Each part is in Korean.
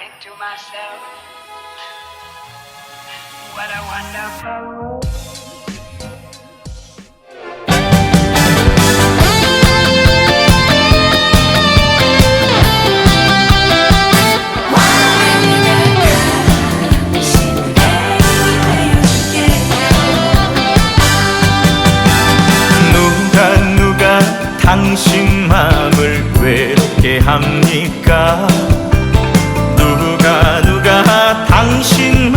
into myself. What a wonderful. 누가 누가 당신 마음을 괴롭게 합니까? 누가 누가 당신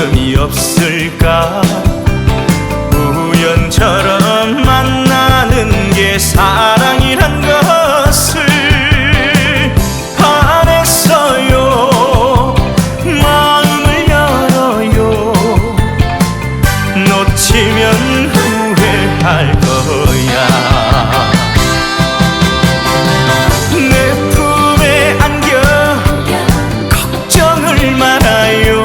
가슴이 없을까? 우연처럼 만나는 게 사랑이란 것을 반했어요. 마음을 열어요. 놓치면 후회할 거야. 내 품에 안겨 걱정을 말아요.